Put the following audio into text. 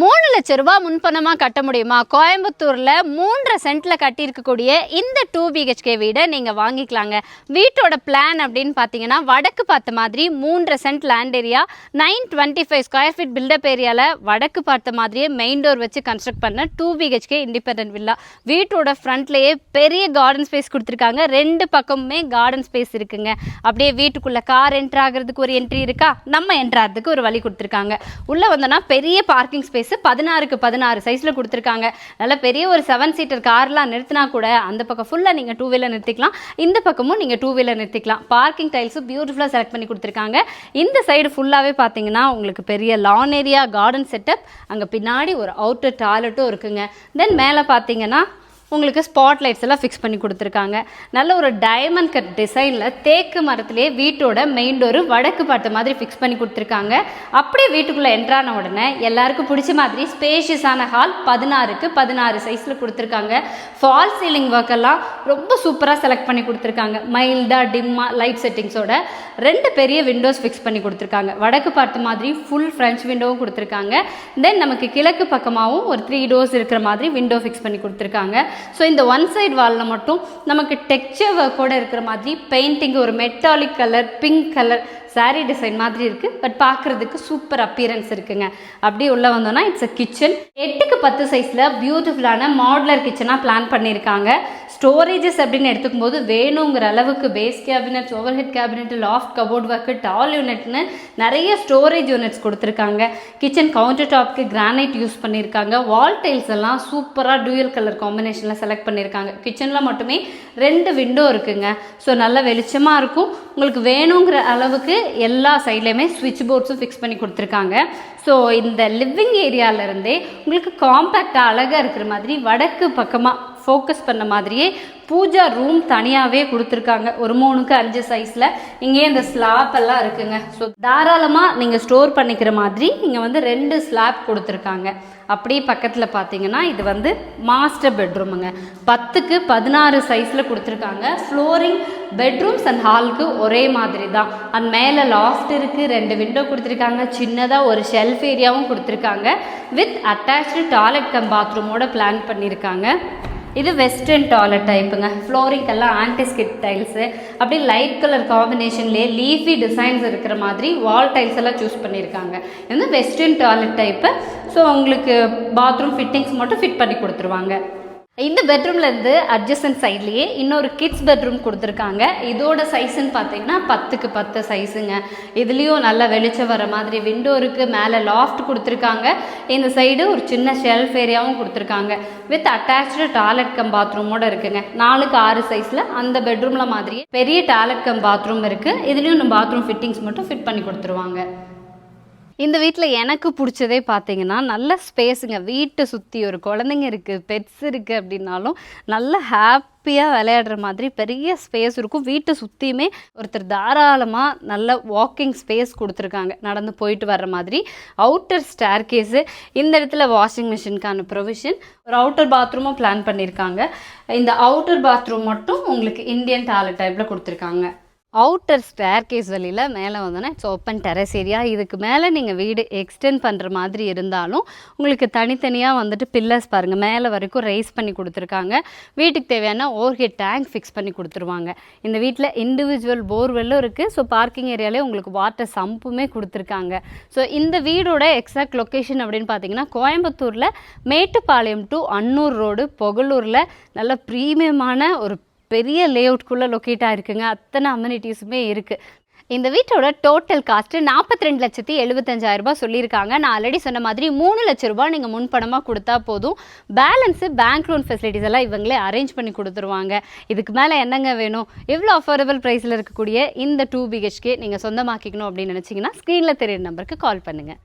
மூணு லட்ச ரூபா முன்பணமாக கட்ட முடியுமா? கோயம்புத்தூரில் மூன்றரை சென்ட்டில் கட்டியிருக்கக்கூடிய இந்த டூ பிஹெச்கே வீடை நீங்கள் வாங்கிக்கலாங்க. வீட்டோட பிளான் அப்படின்னு பார்த்தீங்கன்னா வடக்கு பார்த்த மாதிரி மூன்றரை cent land area nine twenty five square feet built up ஏரியாவில் வடக்கு பார்த்த மாதிரியே மெயின் டோர் வச்சு கன்ஸ்ட்ரக்ட் பண்ண டூ பிஹெச்கே இண்டிபெண்டன்ட் வில்லா வீட்டோட ஃப்ரண்ட்லேயே பெரிய கார்டன் ஸ்பேஸ் கொடுத்துருக்காங்க. ரெண்டு பக்கமுமே கார்டன் ஸ்பேஸ் இருக்குங்க. அப்படியே வீட்டுக்குள்ளே கார் என்ட்ரு ஆகிறதுக்கு ஒரு என்ட்ரி இருக்கா? நம்ம என்ட்ரு ஆகிறதுக்கு ஒரு வழி கொடுத்துருக்காங்க. உள்ளே வந்தோன்னா பெரிய பார்க்கிங் ஸ்பேஸ் பதினாறுக்கு பதினாறு சைஸில் கொடுத்துருக்காங்க. நல்ல பெரிய ஒரு செவன் சீட்டர் கார்லாம் நிறுத்தினா கூட அந்த பக்கம் ஃபுல்லாக நீங்கள் டூ வீலர் நிறுத்திக்கலாம். இந்த பக்கமும் நீங்கள் டூ வீலர் நிறுத்திக்கலாம். பார்க்கிங் டைல்ஸும் பியூட்டிஃபுல்லாக செலக்ட் பண்ணி கொடுத்துருக்காங்க. இந்த சைடு ஃபுல்லாகவே பார்த்தீங்கன்னா உங்களுக்கு பெரிய லான் ஏரியா கார்டன் செட்டப் அங்கே பின்னாடி ஒரு அவுட்டர் டாய்லெட்டும் இருக்குங்க. தென் மேலே பார்த்தீங்கன்னா உங்களுக்கு ஸ்பாட் லைட்ஸ் எல்லாம் ஃபிக்ஸ் பண்ணி கொடுத்துருக்காங்க. நல்ல ஒரு டைமண்ட் கட் டிசைனில் தேக்கு மரத்துலேயே வீட்டோட மெயின் டோரு வடக்கு பார்த்த மாதிரி ஃபிக்ஸ் பண்ணி கொடுத்துருக்காங்க. அப்படியே வீட்டுக்குள்ளே என்ட்ரான உடனே எல்லாருக்கும் பிடிச்ச மாதிரி ஸ்பேஷியஸான ஹால் பதினாறுக்கு பதினாறு சைஸில் கொடுத்துருக்காங்க. ஃபால் சீலிங் ஒர்க் எல்லாம் ரொம்ப சூப்பராக செலக்ட் பண்ணி கொடுத்துருக்காங்க. மைல்டாக டிம்மாக லைட் செட்டிங்ஸோட ரெண்டு பெரிய விண்டோஸ் ஃபிக்ஸ் பண்ணி கொடுத்துருக்காங்க. வடக்கு பார்த்த மாதிரி ஃபுல் ஃப்ரெஞ்ச் விண்டோவும் கொடுத்துருக்காங்க. தென் நமக்கு கிழக்கு பக்கமாகவும் ஒரு த்ரீ டோர்ஸ் இருக்கிற மாதிரி விண்டோ ஃபிக்ஸ் பண்ணி கொடுத்துருக்காங்க. ஸோ இந்த ஒன் சைடு வாலில் மட்டும் நமக்கு டெக்ஸ்சர் ஒர்க்கோடு இருக்கிற மாதிரி பெயிண்டிங் ஒரு metallic colour pink colour saree design மாதிரி இருக்குது பட் பார்க்குறதுக்கு சூப்பர் அப்பியரன்ஸ் இருக்குங்க. அப்படியே உள்ளே வந்தோம்னா இட்ஸ் அ கிச்சன் எட்டுக்கு பத்து சைஸில் பியூட்டிஃபுல்லான மாடுலர் கிச்சனாக பிளான் பண்ணியிருக்காங்க. ஸ்டோரேஜஸ் அப்படின்னு எடுத்துக்கும் போது வேணுங்கிற அளவுக்கு base cabinet over head cabinet loft cupboard work tall யூனிட்னு நிறைய ஸ்டோரேஜ் யூனிட்ஸ் கொடுத்துருக்காங்க. கிச்சன் கவுண்டர் டாப்க்கு கிரானைட் யூஸ் பண்ணியிருக்காங்க. வால் டைல்ஸ் எல்லாம் சூப்பராக டூயல் கலர் காம்பினேஷனில் செலக்ட் பண்ணியிருக்காங்க. கிச்சனில் மட்டுமே ரெண்டு விண்டோ இருக்குங்க. ஸோ நல்ல வெளிச்சமாக இருக்கும். உங்களுக்கு வேணுங்கிற அளவுக்கு எல்லா சைட்லேயுமே ஸ்விட்ச் போர்ட்ஸும் ஃபிக்ஸ் பண்ணி கொடுத்துருக்காங்க. ஸோ இந்த லிவிங் ஏரியாவிலேருந்தே உங்களுக்கு காம்பேக்டாக அழகாக இருக்கிற மாதிரி வடக்கு பக்கமாக ஃபோக்கஸ் பண்ண மாதிரியே பூஜா ரூம் தனியாகவே கொடுத்துருக்காங்க. ஒரு மூணுக்கு அஞ்சு சைஸில் இங்கேயே இந்த ஸ்லாப் எல்லாம் இருக்குங்க. ஸோ தாராளமாக நீங்கள் ஸ்டோர் பண்ணிக்கிற மாதிரி இங்கே வந்து ரெண்டு ஸ்லாப் கொடுத்துருக்காங்க. அப்படியே பக்கத்தில் பார்த்தீங்கன்னா இது வந்து மாஸ்டர் பெட்ரூமுங்க பத்துக்கு பதினாறு சைஸில் கொடுத்துருக்காங்க. ஃப்ளோரிங் பெட்ரூம்ஸ் அண்ட் ஹாலுக்கு ஒரே மாதிரி தான். அண்ட் மேலே லாஃப்ட் இருக்குது ரெண்டு விண்டோ கொடுத்துருக்காங்க. சின்னதாக ஒரு ஷெல்ஃப் ஏரியாவும் கொடுத்துருக்காங்க. வித் அட்டாச்சு டாய்லெட் கம் பாத்ரூமோட பிளான் பண்ணியிருக்காங்க இது வெஸ்டர்ன் டாய்லெட் டைப்புங்க ஃப்ளோரிங்கெல்லாம் ஆன்டிஸ்கிட் டைல்ஸு அப்படி லைட் கலர் காம்பினேஷன்லேயே லீஃபி டிசைன்ஸ் இருக்கிற மாதிரி வால் டைல்ஸ் எல்லாம் சூஸ் பண்ணியிருக்காங்க இது வந்து வெஸ்டர்ன் டாய்லெட் டைப்பு ஸோ உங்களுக்கு பாத்ரூம் ஃபிட்டிங்ஸ் மட்டும் ஃபிட் பண்ணி கொடுத்துருவாங்க. இந்த பெட்ரூம்லேருந்து அட்ஜஸ்டன்ட் சைட்லேயே இன்னொரு கிட்ஸ் பெட்ரூம் கொடுத்துருக்காங்க. இதோட சைஸுன்னு பார்த்தீங்கன்னா பத்துக்கு பத்து சைஸுங்க இதுலேயும் நல்லா வெளிச்சம் வர மாதிரி விண்டோ இருக்குது மேலே லாஃப்ட் கொடுத்துருக்காங்க. இந்த சைடு ஒரு சின்ன ஷெல்ஃப் ஏரியாவும் கொடுத்துருக்காங்க. வித் அட்டாச்சு டாய்லெட் கம் பாத்ரூமோட இருக்குங்க. நாலுக்கு ஆறு சைஸில் அந்த பெட்ரூமில் மாதிரியே பெரிய டாய்லெட் கம் பாத்ரூம் இருக்குது இதுலேயும் நம்ம பாத்ரூம் ஃபிட்டிங்ஸ் மட்டும் ஃபிட் பண்ணி கொடுத்துருவாங்க. இந்த வீட்டில் எனக்கு பிடிச்சதே பார்த்தீங்கன்னா நல்ல ஸ்பேஸுங்க. வீட்டை சுற்றி ஒரு குழந்தைங்க இருக்குது பெட்ஸ் இருக்குது அப்படின்னாலும் நல்ல ஹாப்பியாக விளையாடுற மாதிரி பெரிய ஸ்பேஸ் இருக்கும். வீட்டை சுற்றியுமே ஒருத்தர் தாராளமாக நல்ல வாக்கிங் ஸ்பேஸ் கொடுத்துருக்காங்க. நடந்து போயிட்டு வர்ற மாதிரி. அவுட்டர் ஸ்டேர் கேஸு இந்த இடத்துல வாஷிங் மிஷினுக்கான ப்ரொவிஷன் ஒரு அவுட்டர் பாத்ரூமும் பிளான் பண்ணியிருக்காங்க இந்த அவுட்டர் பாத்ரூம் மட்டும் உங்களுக்கு இந்தியன் டாய்லெட் டைப்பில் கொடுத்துருக்காங்க. அவுட்டர் ஸ்டேர் கேஸ் வழியில் மேலே வந்தோன்னா இட்ஸ் ஓப்பன் டெரஸ் ஏரியா இதுக்கு மேலே நீங்கள் வீடு எக்ஸ்டெண்ட் பண்ணுற மாதிரி இருந்தாலும் உங்களுக்கு தனித்தனியாக வந்துட்டு பில்லர்ஸ் பாருங்கள் மேலே வரைக்கும் ரைஸ் பண்ணி கொடுத்துருக்காங்க. வீட்டுக்கு தேவையான ஓவர்ஹெட் டேங்க் ஃபிக்ஸ் பண்ணி கொடுத்துருவாங்க. இந்த வீட்டில் இண்டிவிஜுவல் போர்வெல்லும் இருக்குது ஸோ பார்க்கிங் ஏரியாலே உங்களுக்கு வாட்டர் சம்புமே கொடுத்துருக்காங்க. ஸோ இந்த வீடோட எக்ஸாக்ட் லொக்கேஷன் அப்படின்னு பார்த்தீங்கன்னா கோயம்புத்தூரில் மேட்டுப்பாளையம் டு அன்னூர் ரோடு பொகலூரில் நல்ல ப்ரீமியமான ஒரு பெரிய லேஅவுட்குள்ளே லொக்கேட் ஆகிருக்குங்க அத்தனை அம்யூனிட்டிஸுமே இருக்குது இந்த வீட்டோட டோட்டல் காஸ்ட்டு நாற்பத்தி ரெண்டு லட்சத்தி எழுபத்தஞ்சாயிரம் ரூபாய் சொல்லியிருக்காங்க. நான் ஆல்ரெடி சொன்ன மாதிரி மூணு லட்ச ரூபாய் நீங்கள் முன்பணமாக கொடுத்தா போதும். பேலன்ஸு பேங்க் லோன் ஃபெசிலிட்டிஸ் எல்லாம் இவங்களே அரேஞ்ச் பண்ணி கொடுத்துருவாங்க. இதுக்கு மேலே என்னங்க வேணும்? எவ்வளோ அஃபோர்டபுள் ப்ரைஸில் இருக்கக்கூடிய இந்த டூ பிஹெச்கே நீங்கள் சொந்தமாக்கிக்கணும் அப்படின்னு நினச்சிங்கன்னா ஸ்க்ரீனில் தெரியுற நம்பருக்கு கால் பண்ணுங்கள்